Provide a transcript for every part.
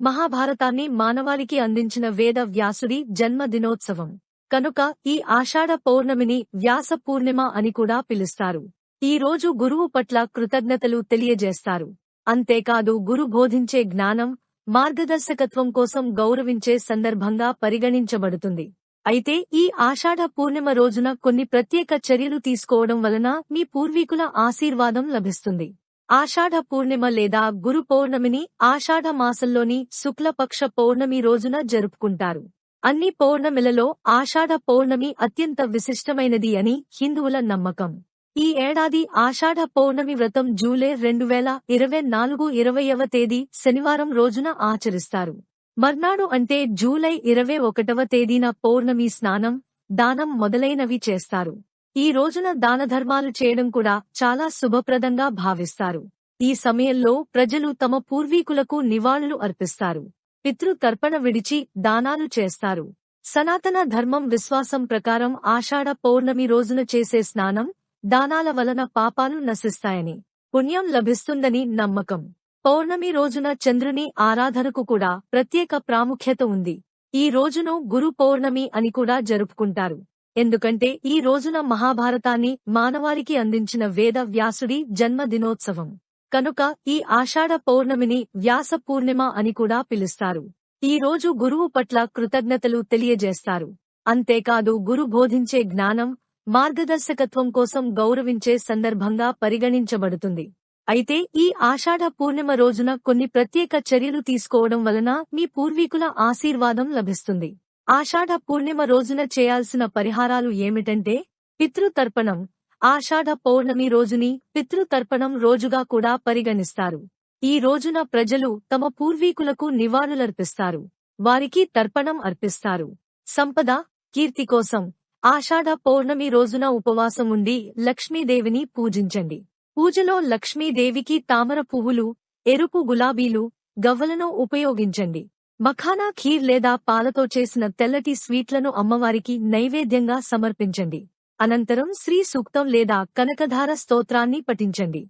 మహాభారతాన్ని మానవాళికి అందించిన వేద వ్యాసుడి జన్మదినోత్సవం. కనుక ఈ ఆషాఢ పౌర్ణమిని వ్యాస పూర్ణిమ అని కూడా పిలుస్తారు. ఈ రోజు గురువు పట్ల కృతజ్ఞతలు తెలియజేస్తారు. అంతేకాదు గురు బోధించే జ్ఞానం మార్గదర్శకత్వం కోసం గౌరవించే సందర్భంగా పరిగణించబడుతుంది. అయితే ఈ ఆషాఢ పూర్ణిమ రోజున కొన్ని ప్రత్యేక చర్యలు తీసుకోవడం వలన మీ పూర్వీకుల ఆశీర్వాదం లభిస్తుంది. ఆషాఢ పూర్ణిమ లేదా గురు పౌర్ణమిని ఆషాఢ మాసంలోని శుక్లపక్ష పౌర్ణమి రోజున జరుపుకుంటారు. అన్ని పౌర్ణమిలలో ఆషాఢ పౌర్ణమి అత్యంత విశిష్టమైనది అని హిందువుల నమ్మకం. ఈ ఏడాది ఆషాఢ పౌర్ణమి వ్రతం జూలై రెండు వేల ఇరవై నాలుగు ఇరవైవ తేదీ శనివారం రోజున ఆచరిస్తారు. మర్నాడు అంటే జూలై ఇరవై ఒకటవ తేదీన పౌర్ణమి స్నానం దానం మొదలైనవి చేస్తారు. ఈ రోజున దానధర్మాలు చేయడం కూడా చాలా శుభప్రదంగా భావిస్తారు. ఈ సమయంలో ప్రజలు తమ పూర్వీకులకు నివాళులు అర్పిస్తారు. పితృ తర్పణ విడిచి దానాలు చేస్తారు. సనాతన ధర్మం విశ్వాసం ప్రకారం ఆషాఢ పౌర్ణమి రోజున చేసే స్నానం దానాల వలన పాపాలు నశిస్తాయని పుణ్యం లభిస్తుందని నమ్మకం. పౌర్ణమి రోజున చంద్రుని ఆరాధనకు కూడా ప్రత్యేక ప్రాముఖ్యత ఉంది. ఈ రోజును గురు పౌర్ణమి అని కూడా జరుపుకుంటారు. ఎందుకంటే ఈ రోజున మహాభారతాన్ని మానవాళికి అందించిన వేద వ్యాసుడి జన్మదినోత్సవం. కనుక ఈ ఆషాఢ పౌర్ణమిని వ్యాస పూర్ణిమ అని కూడా పిలుస్తారు. ఈ రోజు గురువు పట్ల కృతజ్ఞతలు తెలియజేస్తారు. అంతేకాదు గురు బోధించే జ్ఞానం మార్గదర్శకత్వం కోసం గౌరవించే సందర్భంగా పరిగణించబడుతుంది. అయితే ఈ ఆషాఢ పూర్ణిమ రోజున కొన్ని ప్రత్యేక చర్యలు తీసుకోవడం వలన మీ పూర్వీకుల ఆశీర్వాదం లభిస్తుంది. ఆషాఢ పూర్ణిమ రోజున చేయాల్సిన పరిహారాలు ఏమిటంటే పితృతర్పణం. ఆషాఢ పౌర్ణమి రోజుని పితృతర్పణం రోజుగా కూడా పరిగణిస్తారు. ఈ రోజున ప్రజలు తమ పూర్వీకులకు నివాళులర్పిస్తారు. వారికి తర్పణం అర్పిస్తారు. సంపద కీర్తి కోసం ఆషాఢ పౌర్ణమి రోజున ఉపవాసం ఉండి లక్ష్మీదేవిని పూజించండి. పూజలో లక్ష్మీదేవికి తామర పువ్వులు ఎరుపు గులాబీలు గవ్వలను ఉపయోగించండి. మఖానా ఖీర్ లేదా పాలతో చేసిన తెల్లటి స్వీట్లను అమ్మవారికి నైవేద్యంగా సమర్పించండి. అనంతరం శ్రీ సూక్తం లేదా కనకధార స్తోత్రాన్ని పఠించండి.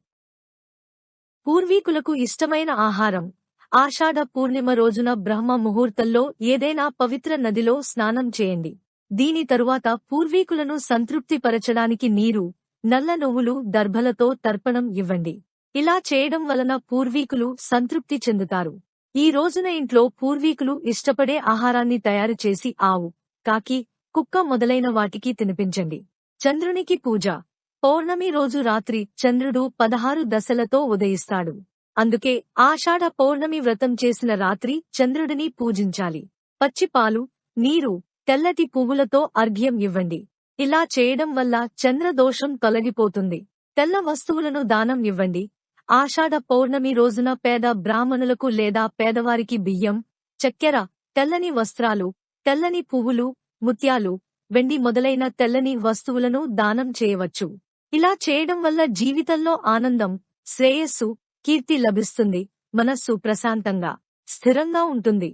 పూర్వీకులకు ఇష్టమైన ఆహారం. ఆషాఢ పూర్ణిమ రోజున బ్రహ్మ ముహూర్తంలో ఏదైనా పవిత్ర నదిలో స్నానం చేయండి. దీని తరువాత పూర్వీకులను సంతృప్తిపరచడానికి నీరు నల్ల నువ్వులు దర్భలతో తర్పణం ఇవ్వండి. ఇలా చేయడం వలన పూర్వీకులు సంతృప్తి చెందుతారు. ఈ రోజున ఇంట్లో పూర్వీకులు ఇష్టపడే ఆహారాన్ని తయారు చేసి ఆవు కాకి కుక్క మొదలైన వాటికి తినిపించండి. చంద్రునికి పూజ. పౌర్ణమి రోజు రాత్రి చంద్రుడు పదహారు దశలతో ఉదయిస్తాడు. అందుకే ఆషాఢ పౌర్ణమి వ్రతం చేసిన రాత్రి చంద్రుడిని పూజించాలి. పచ్చిపాలు నీరు తెల్లటి పువ్వులతో అర్ఘ్యం ఇవ్వండి. ఇలా చేయడం వల్ల చంద్రదోషం తొలగిపోతుంది. తెల్ల వస్తువులను దానం ఇవ్వండి. ఆషాఢ పౌర్ణమి రోజున పేద బ్రాహ్మణులకు లేదా పేదవారికి బియ్యం చక్కెర తెల్లని వస్త్రాలు తెల్లని పువ్వులు ముత్యాలు వెండి మొదలైన తెల్లని వస్తువులను దానం చేయవచ్చు. ఇలా చేయడం వల్ల జీవితంలో ఆనందం శ్రేయస్సు కీర్తి లభిస్తుంది మనస్సు ప్రశాంతంగా స్థిరంగా ఉంటుంది.